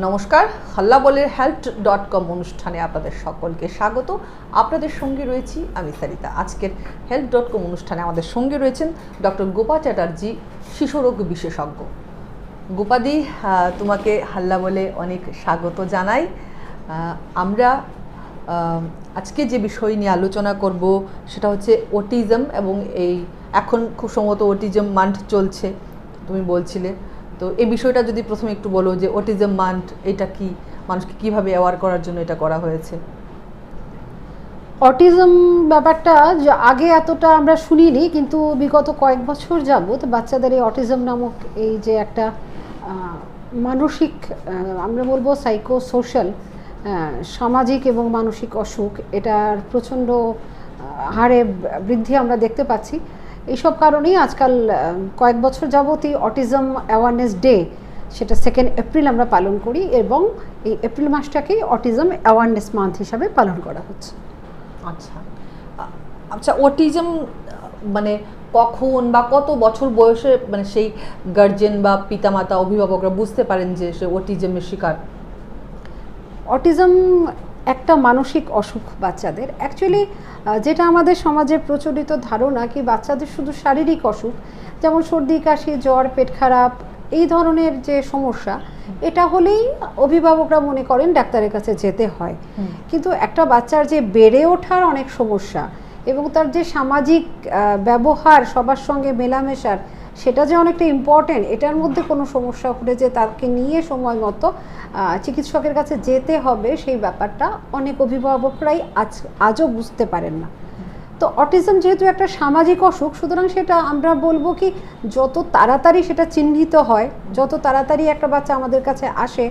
নমস্কার হাল্লা বলের হেল্প ডট কম অনুষ্ঠানে আপনাদের সকলকে স্বাগত। আপনাদের সঙ্গে রয়েছি আমি সারিতা। আজকের হেল্প ডট কম অনুষ্ঠানে আমাদের সঙ্গে রয়েছেন ডক্টর গোপা চ্যাটার্জি, শিশুরোগ বিশেষজ্ঞ। গোপাদি তোমাকে হাল্লা বলে অনেক স্বাগত জানাই। আমরা আজকে যে বিষয় নিয়ে আলোচনা করব সেটা হচ্ছে ওটিজম এবং এই এখন খুব সম্ভবত ওটিজম মান্থ চলছে। তুমি বলছিলে তো এই বিষয়টা যদি প্রথমে একটু বলো যে ওটিজম মান্থ এটা কি? মানুষকে কীভাবে অ্যাওয়ার করার জন্য এটা করা হয়েছে? অটিজম ব্যাপারটা যে আগে এতটা আমরা শুনিনি, কিন্তু বিগত কয়েক বছর যাবত বাচ্চাদের এই অটিজম নামক এই যে একটা মানসিক আমরা বলব সাইকো সোশ্যাল সামাজিক এবং মানসিক অসুখ, এটার প্রচণ্ড হারে বৃদ্ধি আমরা দেখতে পাচ্ছি। এইসব কারণেই আজকাল কয়েক বছর যাবতই অটিজম অ্যাওয়ারনেস ডে সেটা সেকেন্ড এপ্রিল আমরা পালন করি এবং এই এপ্রিল মাসটাকেই অটিজম অ্যাওয়ারনেস মান্থ হিসাবে পালন করা হচ্ছে। আচ্ছা। আচ্ছা অটিজম মানে কখন বা কত বছর বয়সে মানে সেই গার্জেন বা পিতামাতা অভিভাবকরা বুঝতে পারেন যে সে অটিজমের শিকার? অটিজম একটা মানসিক অসুখ বাচ্চাদের। অ্যাকচুয়ালি যেটা আমাদের সমাজে প্রচলিত ধারণা কি বাচ্চাদের শুধু শারীরিক অসুখ যেমন সর্দি কাশি জ্বর পেট খারাপ এই ধরনের যে সমস্যা এটা হলেই অভিভাবকরা মনে করেন ডাক্তারের কাছে যেতে হয়। কিন্তু একটা বাচ্চার যে বেড়ে ওঠার অনেক সমস্যা এবং তার যে সামাজিক ব্যবহার সবার সঙ্গে মেলামেশার সেটা যে অনেকটা ইম্পর্টেন্ট এটার মধ্যে কোনো সমস্যা হলে যে তাকে নিয়ে সময় মতো চিকিৎসকের কাছে যেতে হবে, সেই ব্যাপারটা অনেক অভিভাবকরাই আজ, আজও বুঝতে পারেন না। তো অটিজম যেহেতু একটা সামাজিক অসুখ, সুতরাং সেটা আমরা বলব কি, যত তাড়াতাড়ি সেটা চিহ্নিত হয়, যত তাড়াতাড়ি একটা বাচ্চা আমাদের কাছে আসে,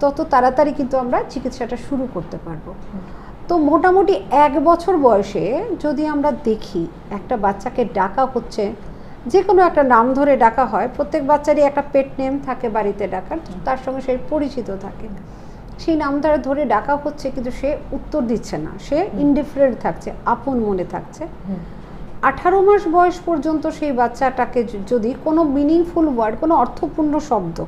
তত তাড়াতাড়ি কিন্তু আমরা চিকিৎসাটা শুরু করতে পারব। তো মোটামুটি এক বছর বয়সে যদি আমরা দেখি একটা বাচ্চাকে ডাকা হচ্ছে যে কোনো একটা নাম ধরে ডাকা হয় প্রত্যেক বাচ্চারই একটা পেট নেম থাকে বাড়িতে ডাকার তার সঙ্গে সে পরিচিত থাকে। সেই নামটা ধরে ডাকা হচ্ছে কিন্তু সে উত্তর দিচ্ছে না সে ইনডিফারেন্ট থাকছে আপন মনে থাকছে। আঠারো মাস বয়স পর্যন্ত সেই বাচ্চাটাকে যদি কোনো মিনিংফুল ওয়ার্ড কোনো অর্থপূর্ণ শব্দ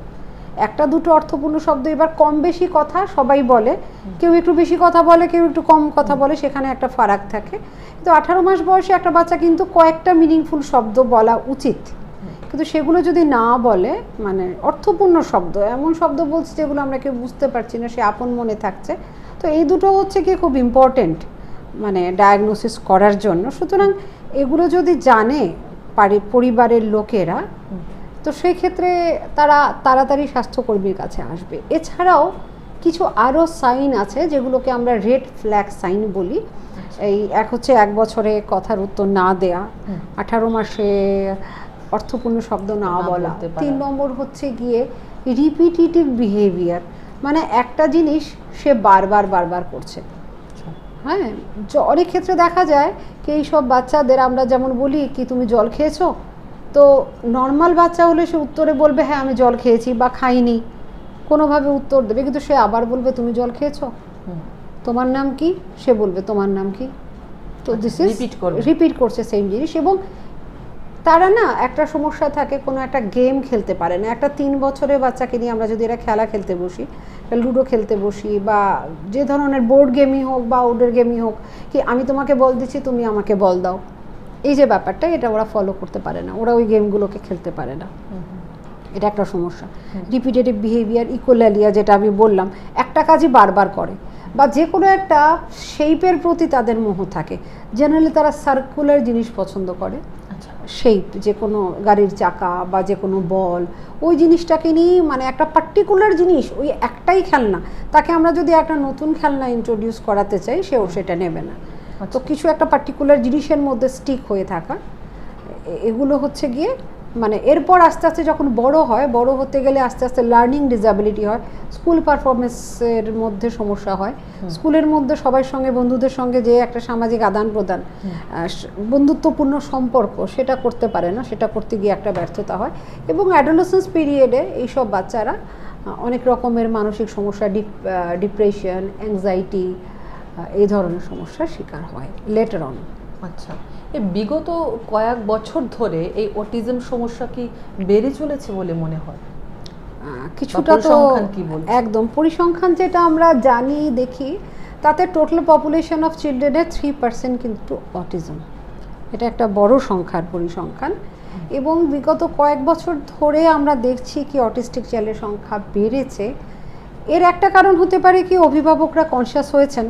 একটা দুটো অর্থপূর্ণ শব্দ, এবার কম বেশি কথা সবাই বলে। কেউ একটু বেশি কথা বলে, কেউ একটু কম কথা বলে, সেখানে একটা ফারাক থাকে। কিন্তু আঠারো মাস বয়সে একটা বাচ্চা কিন্তু কয়েকটা মিনিংফুল শব্দ বলা উচিত। কিন্তু সেগুলো যদি না বলে মানে অর্থপূর্ণ শব্দ, এমন শব্দ বলছে যেগুলো আমরা কেউ বুঝতে পারছি না, সে আপন মনে থাকছে। তো এই দুটো হচ্ছে কি খুব ইম্পর্টেন্ট মানে ডায়াগনোসিস করার জন্য। সুতরাং এগুলো যদি জানে পারি- পরিবারের লোকেরা তো সেই ক্ষেত্রে তারা তাড়াতাড়ি স্বাস্থ্যকর্মীর কাছে আসবে। এছাড়াও কিছু আরও সাইন আছে যেগুলোকে আমরা রেড ফ্ল্যাগ সাইন বলি। এই এক হচ্ছে এক বছরে কথার উত্তর না দেয়া আঠারো মাসে অর্থপূর্ণ শব্দ না বলা। তিন নম্বর হচ্ছে গিয়ে রিপিটিটিভ বিহেভিয়ার মানে একটা জিনিস সে বারবার বারবার করছে। আচ্ছা। হ্যাঁ অনেক ক্ষেত্রে দেখা যায় কি এই সব বাচ্চাদের আমরা যেমন বলি কি তুমি জল খেয়েছো? তো নর্মাল বাচ্চা হলে সে উত্তরে বলবে হ্যাঁ আমি জল খেয়েছি বা খাইনি। কোনোভাবে উত্তর দেবে কিন্তু সে আবার বলবে তুমি জল খেয়েছো? তোমার নাম কি? সে বলবে তোমার নাম কি? তো দিস ইজ। রিপিট করছে সেম জিনিস এবং তারা না একটা সমস্যা থাকে কোনো একটা গেম খেলতে পারে না। একটা তিন বছরের বাচ্চাকে নিয়ে আমরা যদি এরা খেলা খেলতে বসি লুডো খেলতে বসি বা যে ধরনের বোর্ড গেমই হোক বা আউটডোর গেমই হোক কি আমি তোমাকে বল দিচ্ছি তুমি আমাকে বল দাও। এই যে ব্যাপারটা এটা ওরা ফলো করতে পারে না। ওরা ওই গেমগুলোকে খেলতে পারে না। এটা একটা সমস্যা। রিপিটেটিভ বিহেভিয়ার ইকোলালিয়া যেটা আমি বললাম একটা কাজই বারবার করে। বা যে কোনো একটা শেপের প্রতি তাদের মোহ থাকে। জেনারেলি তারা সার্কুলার জিনিস পছন্দ করে। আচ্ছা। শেপ যে কোনো গাড়ির চাকা বা যে কোনো বল ওই জিনিসটাকে নিয়েই মানে একটা পার্টিকুলার জিনিস ওই একটাই খেলনা। তাকে আমরা যদি একটা নতুন খেলনা ইন্ট্রোডিউস করাতে চাই সেও সেটা নেবে না। তো। কিছু একটা পার্টিকুলার জিনিসের মধ্যে স্টিক হয়ে থাকা। এগুলো হচ্ছে গিয়ে মানে এরপর আস্তে আস্তে যখন বড় হয় বড় হতে গেলে আস্তে আস্তে লার্নিং ডিসাবিলিটি হয় স্কুল পারফরমেন্সের মধ্যে সমস্যা হয়। স্কুলের মধ্যে সবার সঙ্গে বন্ধুদের সঙ্গে যে একটা সামাজিক আদান প্রদান বন্ধুত্বপূর্ণ সম্পর্ক সেটা করতে পারে না সেটা করতে গিয়ে একটা ব্যর্থতা হয়। এবং অ্যাডোলেসেন্স পিরিয়ডে এইসব বাচ্চারা অনেক রকমের মানসিক সমস্যা ডিপ্রেশন অ্যাংজাইটি এই ধরনের সমস্যার শিকার হয় লেটার অন আচ্ছা এই বিগত কয়েক বছর ধরে এই অটিজম সমস্যা কি বেড়ে চলেছে বলে মনে হয়? কিছুটা তো? একদম পরিসংখ্যান যেটা আমরা জানি দেখি তাতে টোটাল পপুলেশন অফ চিলড্রেনের থ্রি পার্সেন্ট কিন্তু অটিজম এটা একটা বড় সংখ্যার পরিসংখ্যান। এবং বিগত কয়েক বছর ধরে আমরা দেখছি কি অটিস্টিক চাইল্ডের সংখ্যা বেড়েছে। এর একটা কারণ হতে পারে কি অভিভাবকরা কনসিয়াস হয়েছেন।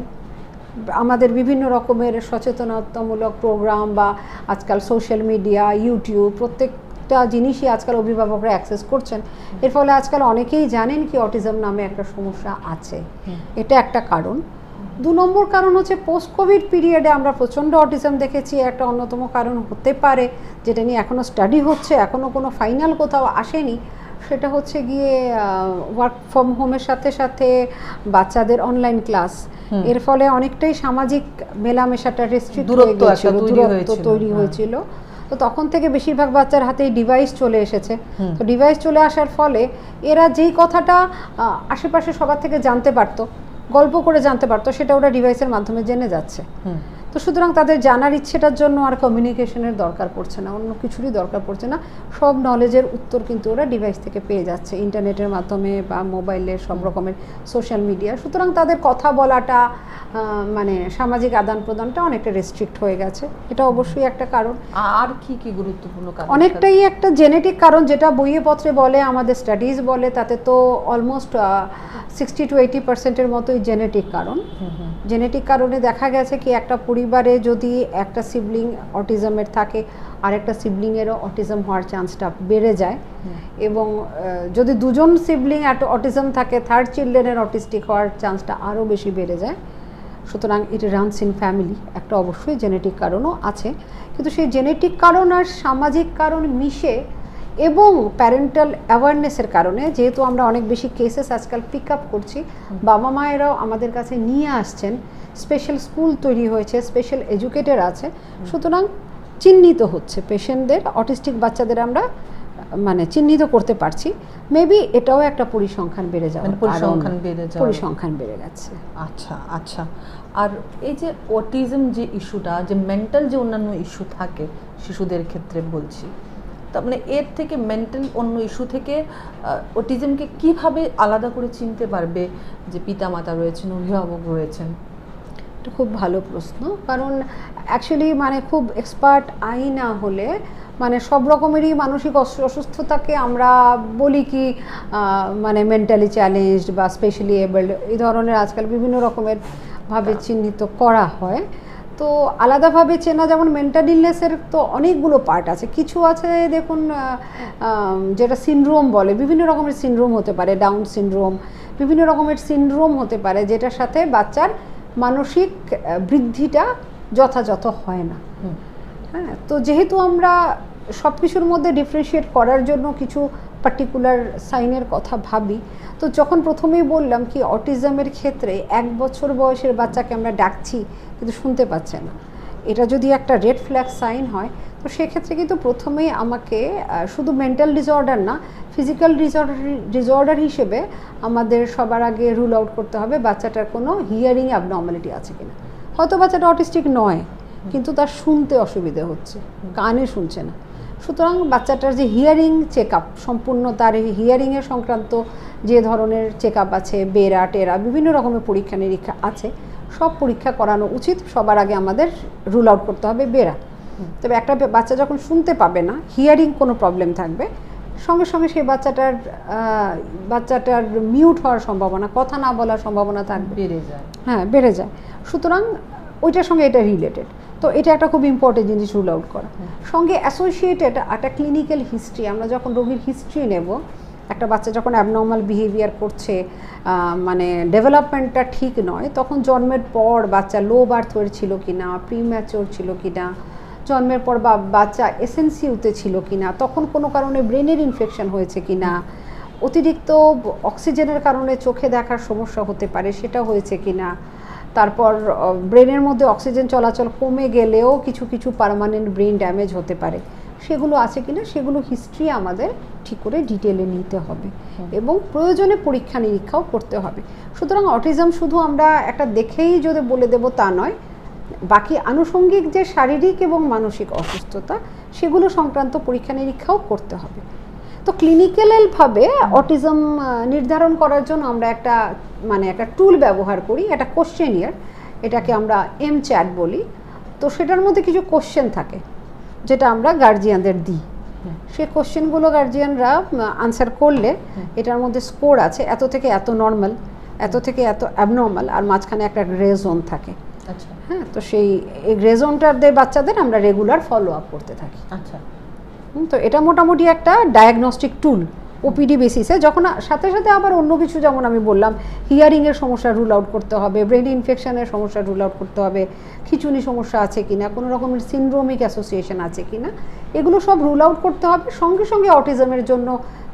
আমাদের বিভিন্ন রকমের সচেতনতামূলক প্রোগ্রাম বা আজকাল সোশ্যাল মিডিয়া ইউটিউব প্রত্যেকটা জিনিসই আজকাল অভিভাবকরা অ্যাক্সেস করছেন। এর ফলে আজকাল অনেকেই জানেন কি অটিজম নামে একটা সমস্যা আছে। এটা একটা কারণ। দু নম্বর কারণ হচ্ছে পোস্ট কোভিড পিরিয়ডে আমরা প্রচণ্ড অটিজম দেখেছি। একটা অন্যতম কারণ হতে পারে যেটা নিয়ে এখনও স্টাডি হচ্ছে। এখনও কোনো ফাইনাল কোথাও আসেনি। সেটা হচ্ছে গিয়ে ওয়ার্ক ফ্রম হোমের সাথে সাথে বাচ্চাদের অনলাইন ক্লাস এর ফলে অনেকটাই সামাজিক মেলামেশাটা রেস্ট্রিক্ট দূরত্ব তৈরি দূরত্ব হয়েছিল, তৈরি হ্যাঁ। হয়েছিল। তো তখন থেকে বেশিরভাগ বাচ্চার হাতেই ডিভাইস চলে এসেছে। তো ডিভাইস চলে আসার ফলে এরা যেই কথাটা আশেপাশে সবার থেকে জানতে পারতো গল্প করে জানতে পারতো সেটা ওরা ডিভাইসের মাধ্যমে জেনে যাচ্ছে। তো সুতরাং তাদের জানার ইচ্ছেটার জন্য আর কমিউনিকেশনের দরকার পড়ছে না অন্য কিছুরই দরকার পড়ছে না। সব নলেজের উত্তর কিন্তু ওরা ডিভাইস থেকে পেয়ে যাচ্ছে ইন্টারনেটের মাধ্যমে বা মোবাইলে সব রকমের সোশ্যাল মিডিয়া সুতরাং তাদের কথা বলাটা মানে সামাজিক আদান প্রদানটা অনেকটা রেস্ট্রিক্ট হয়ে গেছে। এটা অবশ্যই একটা কারণ। আর কি কি গুরুত্বপূর্ণ কারণ অনেকটাই একটা জেনেটিক কারণ যেটা বইয়ে পত্রে বলে আমাদের স্টাডিজ বলে তাতে তো অলমোস্ট সিক্সটি টু এইটি পার্সেন্টের মতোই জেনেটিক কারণ। জেনেটিক কারণে দেখা গেছে কি একটা পরিবারে যদি একটা সিবলিং অটিজমের থাকে আর একটা সিবলিংয়েরও অটিজম হওয়ার চান্সটা বেড়ে যায়। এবং যদি দুজন সিবলিং অটিজম থাকে থার্ড চিলড্রেনের অটিস্টিক হওয়ার চান্সটা আরও বেশি বেড়ে যায়। সুতরাং ইট রানস ইন ফ্যামিলি একটা অবশ্যই জেনেটিক কারণও আছে। কিন্তু সেই জেনেটিক কারণ আর সামাজিক কারণ মিশে এবং প্যারেন্টাল অ্যাওয়ারনেসের কারণে যেহেতু আমরা অনেক বেশি কেসেস আজকাল পিক আপ করছি বাবা মায়েরাও আমাদের কাছে নিয়ে আসছেন স্পেশাল স্কুল তৈরি হয়েছে স্পেশাল এডুকেটেড আছে। সুতরাং চিহ্নিত হচ্ছে পেশেন্টদের অটিস্টিক বাচ্চাদের আমরা মানে চিহ্নিত করতে পারছি। মেবি এটাও একটা পরিসংখ্যান বেড়ে যাওয়ার মানে পরিসংখ্যান বেড়ে যাওয়ার- পরিসংখ্যান বেড়ে গেছে। আচ্ছা আচ্ছা। আর এই যে অটিজম যে ইস্যুটা যে মেন্টাল যে অন্যান্য ইস্যু থাকে শিশুদের ক্ষেত্রে বলছি তার মানে এর থেকে মেন্টাল অন্য ইস্যু থেকে অটিজমকে কীভাবে আলাদা করে চিনতে পারবে যে পিতামাতা রয়েছেন অভিভাবক রয়েছেন? এটা খুব ভালো প্রশ্ন। কারণ অ্যাকচুয়ালি মানে খুব এক্সপার্ট আই না হলে মানে সব রকমেরই মানসিক অসু- অসুস্থতাকে আমরা বলি কি মানে মেন্টালি চ্যালেঞ্জড বা স্পেশালি এবল্ড এই ধরনের আজকাল বিভিন্ন রকমের ভাবে চিহ্নিত করা হয়। তো আলাদাভাবে চেনা যেমন মেন্টাল ইলনেসের তো অনেকগুলো পার্ট আছে। কিছু আছে দেখুন যেটা সিনড্রোম বলে বিভিন্ন রকমের সিনড্রোম হতে পারে ডাউন সিনড্রোম বিভিন্ন রকমের সিনড্রোম হতে পারে যেটার সাথে বাচ্চার মানসিক বৃদ্ধিটা যথাযথ হয় না। হ্যাঁ তো যেহেতু আমরা সব কিছুর মধ্যে ডিফারেন্সিয়েট করার জন্য কিছু পার্টিকুলার সাইনের কথা ভাবি। তো যখন প্রথমেই বললাম কি অটিজমের ক্ষেত্রে এক বছর বয়সের বাচ্চাকে আমরা ডাকছি, কিন্তু শুনতে পাচ্ছে না। এটা যদি একটা রেড ফ্ল্যাগ সাইন হয়, তো সেক্ষেত্রে কিন্তু প্রথমেই আমাকে শুধু মেন্টাল ডিসঅর্ডার না ফিজিক্যাল ডিসঅর্ডার ডিসঅর্ডার হিসেবে আমাদের সবার আগে রুল আউট করতে হবে বাচ্চাটার কোনো হিয়ারিং অ্যাবনর্মালিটি আছে কিনা। হয়তো বাচ্চাটা অটিস্টিক নয়, কিন্তু তার শুনতে অসুবিধে হচ্ছে, কানে শুনছে না। সুতরাং বাচ্চাটার যে হিয়ারিং চেক আপ সম্পূর্ণ তার হিয়ারিংয়ের সংক্রান্ত যে ধরনের চেক আপ আছে বেরা টেরা বিভিন্ন রকমের পরীক্ষা নিরীক্ষা আছে সব পরীক্ষা করানো উচিত। সবার আগে আমাদের রুল আউট করতে হবে বেরা তবে একটা বাচ্চা যখন শুনতে পাবে না হিয়ারিং কোনো প্রবলেম থাকবে সঙ্গে সঙ্গে সেই বাচ্চাটার বাচ্চাটার মিউট হওয়ার সম্ভাবনা কথা না বলার সম্ভাবনা থাকবে। বেড়ে যায়। হ্যাঁ বেড়ে যায়। সুতরাং ওইটার সঙ্গে এটা রিলেটেড তো এটা একটা খুব ইম্পর্টেন্ট জিনিস রুল আউট করা। সঙ্গে অ্যাসোসিয়েটেড একটা ক্লিনিক্যাল হিস্ট্রি আমরা যখন রোগীর হিস্ট্রি নেব, একটা বাচ্চা যখন অ্যাবনর্মাল বিহেভিয়ার করছে মানে ডেভেলপমেন্টটা ঠিক নয়, তখন জন্মের পর বাচ্চা লো বার্থ ওয়েট ছিল কি না প্রিম্যাচোর ছিল কি না জন্মের পর বা, বাচ্চা এসএনসিউতে ছিল কি না তখন কোনো কারণে ব্রেনের ইনফেকশন হয়েছে কি না অতিরিক্ত অক্সিজেনের কারণে চোখে দেখার সমস্যা হতে পারে, সেটা হয়েছে কি না তারপর ব্রেনের মধ্যে অক্সিজেন চলাচল কমে গেলেও কিছু কিছু পার্মানেন্ট ব্রেন ড্যামেজ হতে পারে। সেগুলো আছে কিনা সেগুলো হিস্ট্রি আমাদের ঠিক করে ডিটেলে নিতে হবে এবং প্রয়োজনে পরীক্ষা নিরীক্ষাও করতে হবে। সুতরাং অটিজম শুধু আমরা একটা দেখেই যদি বলে দেব তা নয় বাকি আনুষঙ্গিক যে শারীরিক এবং মানসিক অসুস্থতা সেগুলো সংক্রান্ত পরীক্ষা নিরীক্ষাও করতে হবে। তো ক্লিনিক্যালভাবে অটিজম নির্ধারণ করার জন্য আমরা একটা মানে একটা টুল ব্যবহার করি একটা কোশ্চেন ইয়ার এটাকে আমরা এম চ্যাট বলি। তো সেটার মধ্যে কিছু কোশ্চেন থাকে যেটা আমরা গার্জিয়ানদের দিই। হুম। সেই কোশ্চেনগুলো গার্জিয়ানরা আনসার করলে এটার মধ্যে স্কোর আছে এত থেকে এত নর্মাল এত থেকে এত অ্যাবনর্মাল আর মাঝখানে একটা গ্রে জোন থাকে। আচ্ছা। হ্যাঁ তো সেই এই গ্রে জোনটাদের বাচ্চাদের আমরা রেগুলার ফলো আপ করতে থাকি। আচ্ছা। তো এটা মোটামুটি একটা ডায়াগনস্টিক টুল ওপিডি বেসিসে যখন সাথে সাথে আবার অন্য কিছু যেমন আমি বললাম হিয়ারিংয়ের সমস্যা রুল আউট করতে হবে ব্রেন ইনফেকশনের সমস্যা রুল আউট করতে হবে, খিচুনি সমস্যা আছে কি না কোনো রকমের সিনড্রোমিক অ্যাসোসিয়েশন আছে কি না এগুলো সব রুল আউট করতে হবে। সঙ্গে সঙ্গে অটিজমের জন্য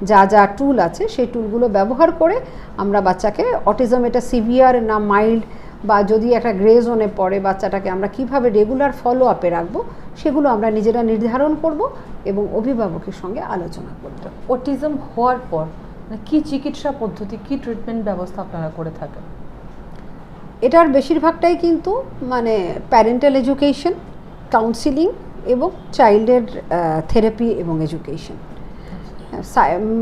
যা যা টুল আছে, সেই টুলগুলো ব্যবহার করে আমরা বাচ্চাকে অটিজম এটা সিভিয়ার না মাইল্ড বা যদি একটা গ্রে জোনে পড়ে বাচ্চাটাকে আমরা কীভাবে রেগুলার ফলো আপে রাখব সেগুলো আমরা নিজেরা নির্ধারণ করব এবং অভিভাবকের সঙ্গে আলোচনা করব। অটিজম হওয়ার পর মানে কি চিকিৎসা পদ্ধতি কি ট্রিটমেন্ট ব্যবস্থা আপনারা করে থাকেন? এটার বেশিরভাগটাই কিন্তু মানে প্যারেন্টাল এডুকেশন কাউন্সিলিং এবং চাইল্ডের থেরাপি এবং এডুকেশন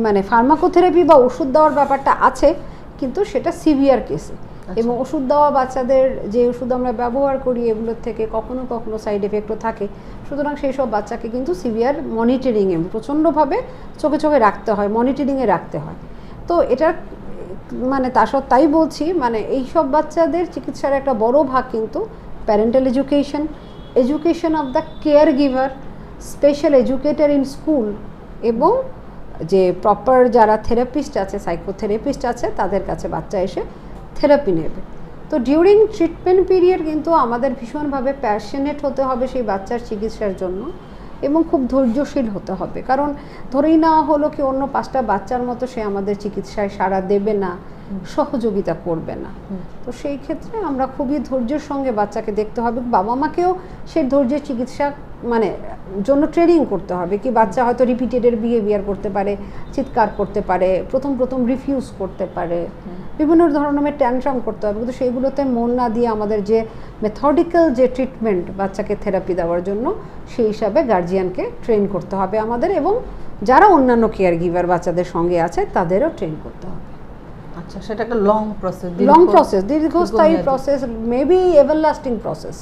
মানে ফার্মাকোথেরাপি বা ওষুধ দেওয়ার ব্যাপারটা আছে কিন্তু সেটা সিভিয়ার কেসে এবং ওষুধ দেওয়া বাচ্চাদের যে ওষুধ আমরা ব্যবহার করি, এগুলোর থেকে কখনো কখনো সাইড এফেক্টও থাকে। সুতরাং সেই সব বাচ্চাকে কিন্তু সিভিয়ার মনিটরিংয়ে প্রচণ্ডভাবে চোখে চোখে রাখতে হয় মনিটরিংয়ে রাখতে হয়। তো এটার মানে তা সত্ত্বেও তাই বলছি মানে এই সব বাচ্চাদের চিকিৎসার একটা বড় ভাগ কিন্তু parental education education of the caregiver special educator in school এবং যে প্রপার যারা থেরাপিস্ট আছে সাইকোথেরাপিস্ট আছে, তাদের কাছে বাচ্চা এসে থেরাপি নেবে। তো ডিউরিং ট্রিটমেন্ট পিরিয়ড কিন্তু আমাদের ভীষণভাবে প্যাশনেট হতে হবে সেই বাচ্চার চিকিৎসার জন্য এবং খুব ধৈর্যশীল হতে হবে। কারণ ধরেই নেওয়া হলো কি অন্য পাঁচটা বাচ্চার মতো সে আমাদের চিকিৎসায় সাড়া দেবে না। সহযোগিতা করবে না। তো সেই ক্ষেত্রে আমরা খুবই ধৈর্যের সঙ্গে বাচ্চাকে দেখতে হবে বাবা মাকেও সেই ধৈর্যের চিকিৎসা মানে জন্য ট্রেনিং করতে হবে কি বাচ্চা হয়তো রিপিটেডের বিহেভিয়ার করতে পারে চিৎকার করতে পারে প্রথম প্রথম রিফিউজ করতে পারে বিভিন্ন ধরনের ট্যানট্রাম করতে হবে। কিন্তু সেইগুলোতে মন না দিয়ে আমাদের যে মেথডিক্যাল যে ট্রিটমেন্ট বাচ্চাকে থেরাপি দেওয়ার জন্য সেই হিসাবে গার্জিয়ানকে ট্রেন করতে হবে আমাদের এবং যারা অন্যান্য কেয়ার গিভার বাচ্চাদের সঙ্গে আছে তাদেরও ট্রেন করতে হবে। আচ্ছা সেটা একটা লং প্রসেস লং প্রসেস দীর্ঘস্থায়ী। প্রসেস মেবি এভারলাস্টিং প্রসেস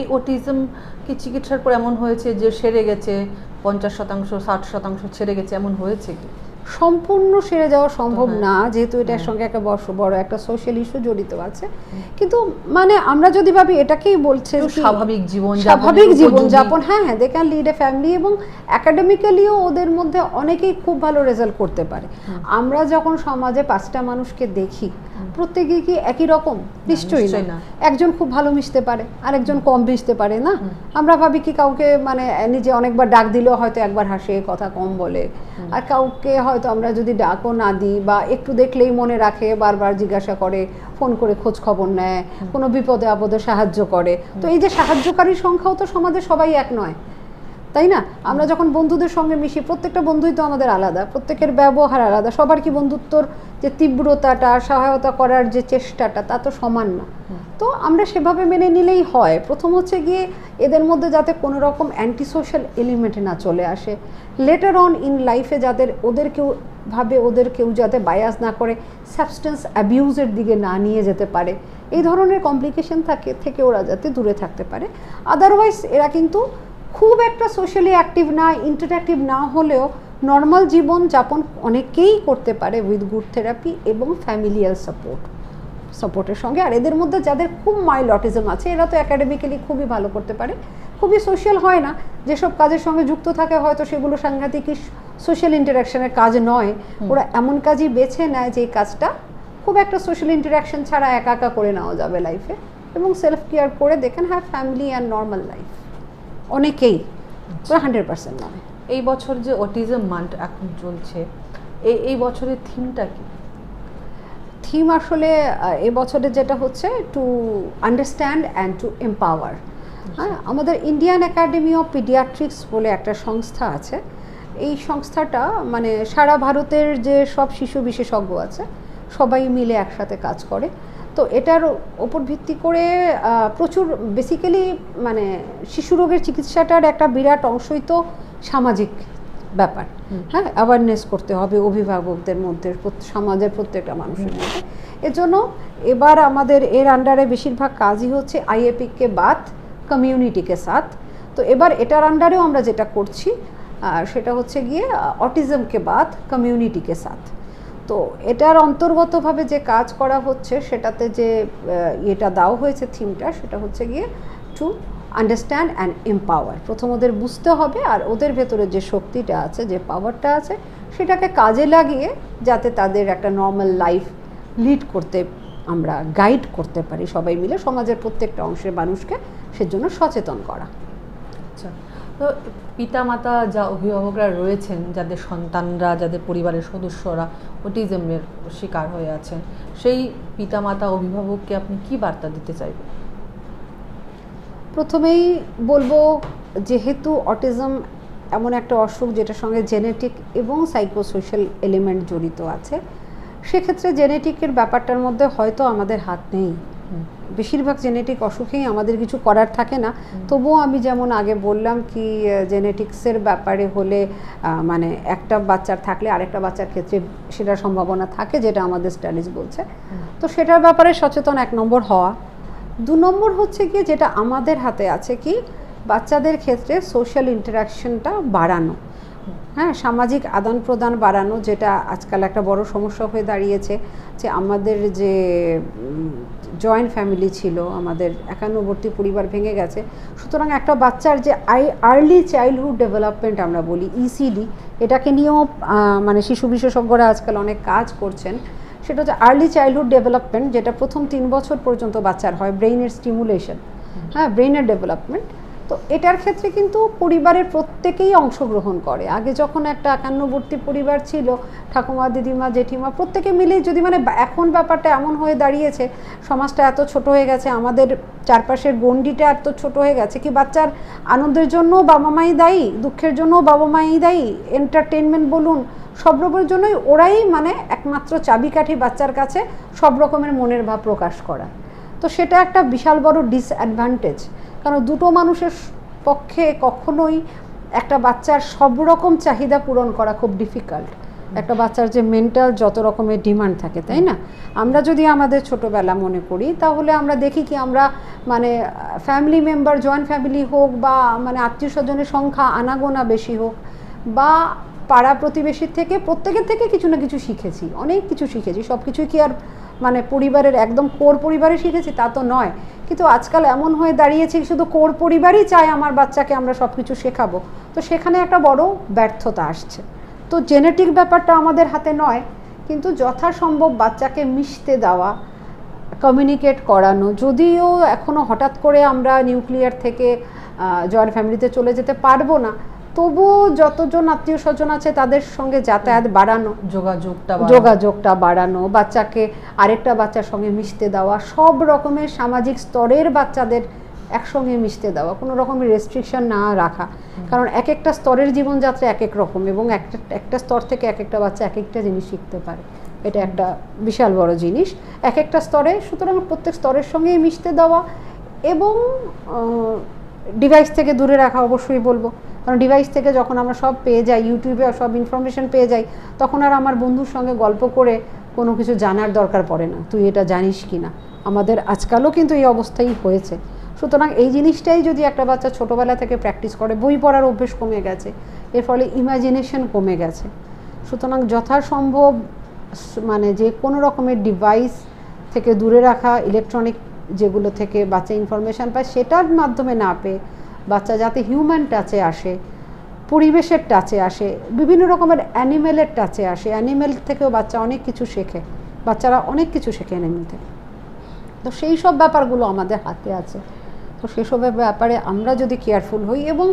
এই অটিজম কি চিকিৎসার পর এমন হয়েছে যে সেরে গেছে পঞ্চাশ শতাংশ ষাট শতাংশ ছেড়ে গেছে এমন হয়েছে কি সম্পূর্ণ সেরে যাওয়া সম্ভব হ্যাঁ। না যেহেতু এটার হ্যাঁ। সঙ্গে একটা বড় বড় একটা সোশ্যাল ইস্যু জড়িত আছে। কিন্তু মানে আমরা যদি ভাবি এটাকেই বলছে স্বাভাবিক জীবন স্বাভাবিক জীবনযাপন হ্যাঁ হ্যাঁ they can lead a family এবং একাডেমিক্যালিও ওদের মধ্যে অনেকেই খুব ভালো রেজাল্ট করতে পারে। আমরা যখন সমাজে পাঁচটা মানুষকে দেখি প্রত্যেকে কি একই রকম? নিশ্চয়ই না। একজন খুব ভালো মিশতে পারে আরেকজন কম মিশতে পারে না? আমরা ভাবি কি কাউকে মানে নিজে অনেকবার ডাক দিলেও হয়তো একবার হাসে কথা কম বলে। আর কাউকে হয়তো আমরা যদি ডাকও না দিই বা একটু দেখলেই মনে রাখে, বারবার জিজ্ঞাসা করে, ফোন করে খোঁজ খবর নেয়, কোনো বিপদে আপদে সাহায্য করে। তো এই যে সাহায্যকারীর সংখ্যাও তো সমাজে সবাই এক নয়। তাই না? আমরা যখন বন্ধুদের সঙ্গে মিশি, প্রত্যেকটা বন্ধুই তো আমাদের আলাদা, প্রত্যেকের ব্যবহার আলাদা, সবার কি বন্ধুত্বর যে তীব্রতাটা, সহায়তা করার যে চেষ্টাটা, তা তো সমান না। তো আমরা সেভাবে মেনে নিলেই হয়। প্রথম হচ্ছে গিয়ে এদের মধ্যে যাতে কোনো রকম অ্যান্টি সোশ্যাল এলিমেন্ট না চলে আসে। লেটার অন ইন লাইফে যাদের, ওদের কেউ ভাবে, ওদের কেউ যাতে বায়াস না করে সাবস্টেন্স অ্যাবিউজের দিকে না নিয়ে যেতে পারে। এই ধরনের কমপ্লিকেশন থাকে, থেকে ওরা যাতে দূরে থাকতে পারে। আদারওয়াইজ এরা কিন্তু খুব একটা সোশ্যালি অ্যাক্টিভ না ইন্টারঅ্যাক্টিভ না হলেও নর্মাল জীবন যাপন অনেকেই করতে পারে উইথ গুড থেরাপি এবং ফ্যামিলিয়াল সাপোর্ট সাপোর্টের সঙ্গে। আর এদের মধ্যে যাদের খুব মাইল্ড অটিজম আছে এরা তো অ্যাকাডেমিক্যালি খুবই ভালো করতে পারে। খুবই সোশ্যাল হয় না যেসব কাজের সঙ্গে যুক্ত থাকে হয়তো সেগুলো সাংঘাতিক সোশ্যাল ইন্টারাকশনের কাজ নয়। ওরা এমন কাজই বেছে নেয় যে কাজটা খুব একটা সোশ্যাল ইন্টারাকশন ছাড়া একা একা করে নেওয়া যাবে লাইফে এবং সেলফ কেয়ার করে দেখেন have family and normal life অনেকেই হান্ড্রেড পার্সেন্ট নয় এই বছর যে অটিজম মান্থ এখন চলছে এই এই বছরের থিমটা কি? থিম আসলে এবছরে যেটা হচ্ছে to understand and to empower হ্যাঁ আমাদের ইন্ডিয়ান একাডেমি অফ পিডিয়াট্রিক্স বলে একটা সংস্থা আছে। এই সংস্থাটা মানে সারা ভারতের যে সব শিশু বিশেষজ্ঞ আছে সবাই মিলে একসাথে কাজ করে। তো এটার ওপর ভিত্তি করে প্রচুর বেসিক্যালি মানে শিশু রোগের চিকিৎসাটার একটা বিরাট অংশই তো সামাজিক ব্যাপার। হ্যাঁ অ্যাওয়ারনেস করতে হবে অভিভাবকদের মধ্যে সমাজের প্রত্যেকটা মানুষের মধ্যে। এজন্য এবার আমাদের এর আন্ডারে বেশিরভাগ কাজই হচ্ছে আইএপিকে বাদ কমিউনিটিকে সাথ। তো এবার এটার আন্ডারেও আমরা যেটা করছি সেটা হচ্ছে গিয়ে অটিজমকে বাদ কমিউনিটিকে সাথ। তো এটার অন্তর্গতভাবে যে কাজ করা হচ্ছে, সেটাতে যে এটা দেওয়া হয়েছে থিমটা, সেটা হচ্ছে গিয়ে টু আন্ডারস্ট্যান্ড অ্যান্ড এম্পাওয়ার প্রথম ওদের বুঝতে হবে আর ওদের ভেতরে যে শক্তিটা আছে, যে পাওয়ারটা আছে, সেটাকে কাজে লাগিয়ে যাতে তাদের একটা নর্মাল লাইফ লিড করতে আমরা গাইড করতে পারি সবাই মিলে। সমাজের প্রত্যেকটা অংশের মানুষকে সেজন্য সচেতন করা। তো পিতামাতা যা অভিভাবকরা রয়েছেন, যাদের সন্তানরা, যাদের পরিবারের সদস্যরা অটিজমের শিকার হয়ে আছেন, সেই পিতামাতা অভিভাবককে আপনি কি বার্তা দিতে চাইবেন প্রথমেই বলব, যেহেতু অটিজম এমন একটা অসুখ যেটার সঙ্গে জেনেটিক এবং সাইকোসোশ্যাল এলিমেন্ট জড়িত আছে, সেক্ষেত্রে জেনেটিকের ব্যাপারটার মধ্যে হয়তো আমাদের হাত নেই। বেশিরভাগ জেনেটিক অসুখেই আমাদের কিছু করার থাকে না। তবুও আমি যেমন আগে বললাম কি জেনেটিক্সের ব্যাপারে হলে মানে একটা বাচ্চার থাকলে আরেকটা বাচ্চার ক্ষেত্রে সেটার সম্ভাবনা থাকে যেটা আমাদের স্টাডিজ বলছে। তো সেটার ব্যাপারে সচেতন এক নম্বর হওয়া। দু নম্বর হচ্ছে কি যেটা আমাদের হাতে আছে কি বাচ্চাদের ক্ষেত্রে সোশ্যাল ইন্টারাকশনটা বাড়ানো। হ্যাঁ সামাজিক আদান প্রদান বাড়ানো যেটা আজকাল একটা বড় সমস্যা হয়ে দাঁড়িয়েছে যে আমাদের যে জয়েন্ট ফ্যামিলি ছিল আমাদের একান্নবর্তী পরিবার ভেঙে গেছে। সুতরাং একটা বাচ্চার যে আই আর্লি চাইল্ডহুড ডেভেলপমেন্ট আমরা বলি ইসিডি এটাকে নিয়েও মানে শিশু বিশেষজ্ঞরা আজকাল অনেক কাজ করছেন। সেটা হচ্ছে আর্লি চাইল্ডহুড ডেভেলপমেন্ট যেটা প্রথম তিন বছর পর্যন্ত বাচ্চার হয় ব্রেইনের স্টিমুলেশন হ্যাঁ ব্রেইনের ডেভেলপমেন্ট তো এটার ক্ষেত্রে কিন্তু পরিবারের প্রত্যেকেই অংশগ্রহণ করে। আগে যখন একটা একান্নবর্তী পরিবার ছিল, ঠাকুমা, দিদিমা, জেঠিমা, প্রত্যেকে মিলে যদি মানে এখন ব্যাপারটা এমন হয়ে দাঁড়িয়েছে, সমাজটা এত ছোট হয়ে গেছে, আমাদের চারপাশের গণ্ডিটা এত ছোট হয়ে গেছে কি বাচ্চার আনন্দের জন্য বাবা মাই দায়ী, দুঃখের জন্য বাবা মাই দায়ী এন্টারটেনমেন্ট বলুন, সব রকমের জন্যই ওরাই মানে একমাত্র চাবিকাঠি বাচ্চার কাছে সব রকমের মনের ভাব প্রকাশ করা তো সেটা একটা বিশাল বড় ডিসঅ্যাডভান্টেজ কারণ দুটো মানুষের পক্ষে কখনোই একটা বাচ্চার সব রকম চাহিদা পূরণ করা খুব ডিফিকাল্ট একটা বাচ্চার যে মেন্টাল যত রকমের ডিমান্ড থাকে, তাই না? আমরা যদি আমাদের ছোটোবেলা মনে করি, তাহলে আমরা দেখি কি আমরা মানে ফ্যামিলি মেম্বার জয়েন্ট ফ্যামিলি হোক বা মানে আত্মীয় স্বজনের সংখ্যা আনাগোনা বেশি হোক বা পাড়া প্রতিবেশীর থেকে প্রত্যেকের থেকে কিছু না কিছু শিখেছি, অনেক কিছু শিখেছি সব কিছুই কি আর মানে পরিবারের একদম কোর পরিবারে শিখেছি, তা তো নয়। কিন্তু আজকাল এমন হয়ে দাঁড়িয়েছে, শুধু কোর পরিবারই চায় আমার বাচ্চাকে আমরা সব কিছু শেখাবো। তো সেখানে একটা বড় ব্যর্থতা আসছে। তো জেনেটিক ব্যাপারটা আমাদের হাতে নয়, কিন্তু যথাসম্ভব বাচ্চাকে মিশতে দেওয়া কমিউনিকেট করানো, যদিও এখনও হঠাৎ করে আমরা নিউক্লিয়ার থেকে জয়েন্ট ফ্যামিলিতে চলে যেতে পারব না তবুও যতজন আত্মীয় স্বজন আছে তাদের সঙ্গে যাতায়াত বাড়ানো যোগাযোগটা যোগাযোগটা বাড়ানো বাচ্চাকে আরেকটা বাচ্চার সঙ্গে মিশতে দেওয়া সব রকমের সামাজিক স্তরের বাচ্চাদের একসঙ্গে মিশতে দেওয়া কোনো রকমের রেস্ট্রিকশন না রাখা। কারণ এক একটা স্তরের জীবনযাত্রা এক এক রকম এবং একটা একটা স্তর থেকে এক একটা বাচ্চা এক একটা জিনিস শিখতে পারে। এটা একটা বিশাল বড় জিনিস। এক একটা স্তরে সুতরাং প্রত্যেক স্তরের সঙ্গেই মিশতে দেওয়া এবং ডিভাইস থেকে দূরে রাখা অবশ্যই বলব। কারণ ডিভাইস থেকে যখন আমরা সব পেয়ে যাই ইউটিউবে সব ইনফরমেশন পেয়ে যাই, তখন আর আমার বন্ধুর সঙ্গে গল্প করে কোনো কিছু জানার দরকার পড়ে না। তুই এটা জানিস কি না? আমাদের আজকালও কিন্তু এই অবস্থাই হয়েছে। সুতরাং এই জিনিসটাই যদি একটা বাচ্চা ছোটোবেলা থেকে প্র্যাকটিস করে, বই পড়ার অভ্যেস কমে গেছে, এর ফলে ইমাজিনেশন কমে গেছে। সুতরাং যথাসম্ভব মানে যে কোনো রকমের ডিভাইস থেকে দূরে রাখা ইলেকট্রনিক যেগুলো থেকে বাচ্চা ইনফরমেশান পায়, সেটার মাধ্যমে না পেয়ে বাচ্চা যাতে হিউম্যান টাচে আসে, পরিবেশের টাচে আসে, বিভিন্ন রকমের অ্যানিমেলের টাচে আসে। অ্যানিমেল থেকেও বাচ্চা অনেক কিছু শেখে। বাচ্চারা অনেক কিছু শেখে অ্যানিমেল থেকে। তো সেই সব ব্যাপারগুলো আমাদের হাতে আছে। তো সেসবের ব্যাপারে আমরা যদি কেয়ারফুল হই এবং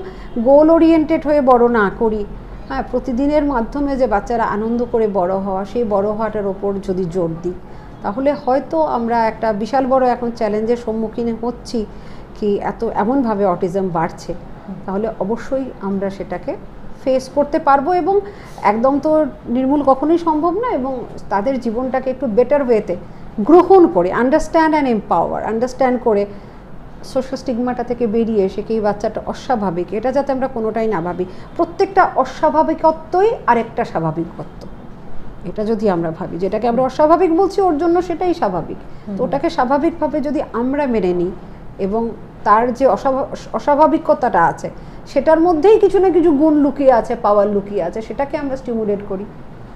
গোল ওরিয়েন্টেড হয়ে বড় না করি হ্যাঁ প্রতিদিনের মাধ্যমে যে বাচ্চারা আনন্দ করে বড় হওয়া, সেই বড় হওয়াটার ওপর যদি জোর দিই, তাহলে হয়তো আমরা একটা বিশাল বড় এখন চ্যালেঞ্জের সম্মুখীন হচ্ছি। কি এত এমনভাবে অটিজম বাড়ছে তাহলে অবশ্যই আমরা সেটাকে ফেস করতে পারব এবং একদম তো নির্মূল কখনোই সম্ভব না এবং তাদের জীবনটাকে একটু বেটার ওয়েতে গ্রহণ করে আন্ডারস্ট্যান্ড অ্যান্ড এম্পাওয়ার আন্ডারস্ট্যান্ড করে সোশ্যাল স্টিগমাটা থেকে বেরিয়ে এসে কি বাচ্চাটা অস্বাভাবিক এটা যাতে আমরা কোনোটাই না ভাবি। প্রত্যেকটা অস্বাভাবিকত্বই আরেকটা স্বাভাবিকত্ব। এটা যদি আমরা ভাবি যেটাকে আমরা অস্বাভাবিক বলছি ওর জন্য সেটাই স্বাভাবিক। তো ওটাকে স্বাভাবিকভাবে যদি আমরা মেনে নিই এবং তার যে অস্বাভা- অস্বাভাবিকতাটা আছে, সেটার মধ্যেই কিছু না কিছু গুণ লুকিয়ে আছে পাওয়ার লুকিয়ে আছে, সেটাকে আমরা স্টিমুলেট করি।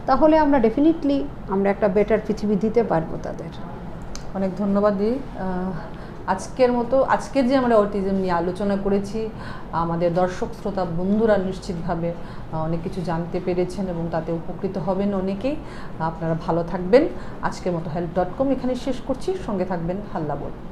তাহলে আমরা ডেফিনেটলি আমরা একটা বেটার পৃথিবী দিতে পারব তাদের। অনেক ধন্যবাদ দিদি। আজকের মতো, আজকের যে আমরা অটিজম নিয়ে আলোচনা করেছি, আমাদের দর্শক, শ্রোতা, বন্ধুরা নিশ্চিতভাবে অনেক কিছু জানতে পেরেছেন এবং তাতে উপকৃত হবেন অনেকেই। আপনারা ভালো থাকবেন। আজকের মতো হেল্প ডট কম এখানে শেষ করছি। সঙ্গে থাকবেন হাল্লা বল।